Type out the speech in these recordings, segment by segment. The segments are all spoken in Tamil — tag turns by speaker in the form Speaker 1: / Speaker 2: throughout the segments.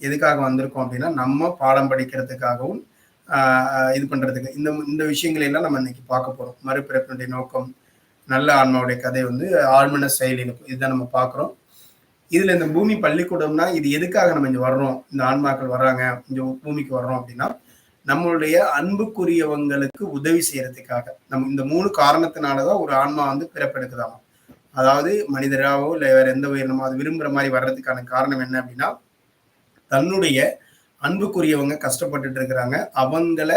Speaker 1: எதுக்காக வந்திருக்கோம் அப்படின்னா நம்ம பாடம் படிக்கிறதுக்காகவும் இது பண்ணுறதுக்கு இந்த இந்த விஷயங்களை எல்லாம் நம்ம இன்னைக்கு பார்க்க போகிறோம் மறுபிறப்பினுடைய நோக்கம் நல்ல ஆன்மாவுடைய கதை வந்து ஆழ்மன செயலில் இதுதான் நம்ம பார்க்குறோம். இதில் இந்த பூமி பள்ளிக்கூடம்னா இது எதுக்காக நம்ம இங்கே வர்றோம்? இந்த ஆன்மாக்கள் வர்றாங்க இங்க பூமிக்கு வர்றோம் அப்படின்னா நம்மளுடைய அன்புக்குரியவங்களுக்கு உதவி செய்யறதுக்காக. நம்ம இந்த மூணு காரணத்தினால தான் ஒரு ஆன்மா வந்து பிறப்பெடுக்குதாமா. அதாவது மனிதராகவோ இல்லை வேற எந்த உயிரினமோ அது விரும்புகிற மாதிரி வர்றதுக்கான காரணம் என்ன அப்படின்னா தன்னுடைய அன்புக்குரியவங்க கஷ்டப்பட்டுட்டு இருக்கிறாங்க அவங்கள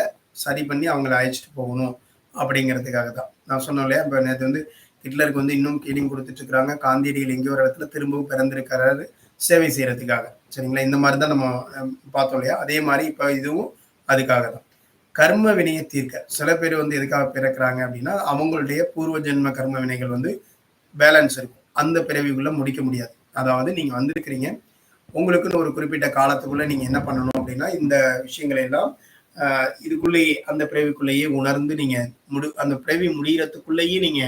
Speaker 1: சரி பண்ணி அவங்கள அழைச்சிட்டு போகணும் அப்படிங்கிறதுக்காக தான் நான் சொன்னேன் இல்லையா இப்போ நேற்று வந்து ஹிட்லருக்கு வந்து இன்னும் கீழிங் கொடுத்துட்டு இருக்கிறாங்க காந்தியடிகள் எங்கேயோ ஒரு இடத்துல திரும்பவும் பிறந்திருக்கிறாரு சேவை செய்யறதுக்காக. சரிங்களா? இந்த மாதிரி தான் நம்ம பார்த்தோம் இல்லையா? அதே மாதிரி இப்போ இதுவும் அதுக்காக தான் கர்ம வினையை தீர்க்க. சில பேர் வந்து எதுக்காக பிறக்கிறாங்க அப்படின்னா அவங்களுடைய பூர்வ ஜென்ம கர்ம வினைகள் வந்து பேலன்ஸ் இருக்கும். அந்த பிறவிக்குள்ள முடிக்க முடியாது. அதாவது நீங்க வந்திருக்கிறீங்க உங்களுக்குன்னு ஒரு குறிப்பிட்ட காலத்துக்குள்ள நீங்க என்ன பண்ணணும் அப்படின்னா இந்த விஷயங்களை எல்லாம் இதுக்குள்ளேயே அந்த பிறவிக்குள்ளேயே உணர்ந்து நீங்க முடி அந்த பிறவி முடிகிறதுக்குள்ளேயே நீங்க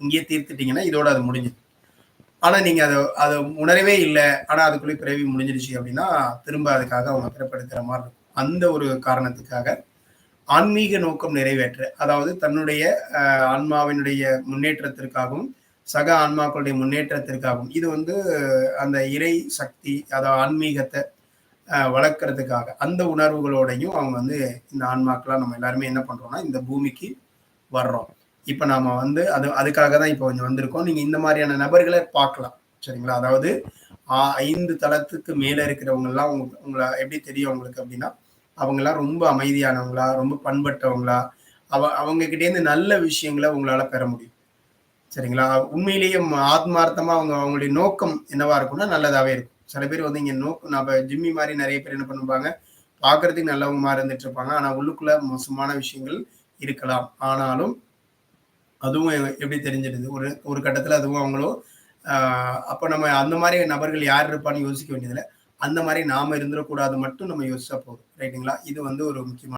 Speaker 1: இங்கேயே தீர்த்துட்டீங்கன்னா இதோட அது முடிஞ்சுது. ஆனா நீங்க அதை அதை உணரவே இல்லை. ஆனா அதுக்குள்ளே பிறவி முடிஞ்சிருச்சு அப்படின்னா திரும்ப அதுக்காக அவங்க பிறப்படுத்துகிற மாதிரி இருக்கும். அந்த ஒரு காரணத்துக்காக ஆன்மீக நோக்கம் நிறைவேற்று அதாவது தன்னுடைய ஆன்மாவினுடைய முன்னேற்றத்திற்காகவும் சக ஆன்மாக்களுடைய முன்னேற்றத்திற்காகவும் இது வந்து அந்த இறை சக்தி அதாவது ஆன்மீகத்தை வளர்க்கறதுக்காக அந்த உணர்வுகளோடையும் அவங்க வந்து இந்த ஆன்மாக்கெல்லாம் நம்ம எல்லாருமே என்ன பண்ணுறோம்னா இந்த பூமிக்கு வர்றோம். இப்போ நாம் வந்து அது அதுக்காக தான் இப்போ கொஞ்சம் வந்திருக்கோம். நீங்கள் இந்த மாதிரியான நபர்களை பார்க்கலாம் சரிங்களா? அதாவது ஐந்து தளத்துக்கு மேலே இருக்கிறவங்கெல்லாம் உங்க உங்களை எப்படி தெரியும் அவங்களுக்கு அப்படின்னா அவங்கெல்லாம் ரொம்ப அமைதியானவங்களா ரொம்ப பண்பட்டவங்களா அவ அவங்க கிட்டேருந்து நல்ல விஷயங்களை உங்களால் பெற முடியும். சரிங்களா? உண்மையிலேயே ஆத்மார்த்தமா அவங்க அவங்களுடைய நோக்கம் என்னவா இருக்கும்னா நல்லதாவே இருக்கும். சில பேர் வந்து இங்க நோக்கம் நம்ம ஜிம்மி மாதிரி நிறைய பேர் என்ன பண்ணுவாங்க? பாக்குறதுக்கு நல்லவங்க மாதிரி இருந்துட்டு இருப்பாங்க. ஆனா உள்ளுக்குள்ள மோசமான விஷயங்கள் இருக்கலாம். ஆனாலும் அதுவும் எப்படி தெரிஞ்சிடுது? ஒரு ஒரு கட்டத்துல அதுவும் அவங்களும் ஆஹ் அப்ப நம்ம அந்த மாதிரி நபர்கள் யார் இருப்பான்னு யோசிக்க வேண்டியதில்லை. அந்த மாதிரி நாம இருந்துடக்கூடாது மட்டும் நம்ம யோசிச்சா போதும். ரைட்டுங்களா? இது வந்து ஒரு முக்கியமான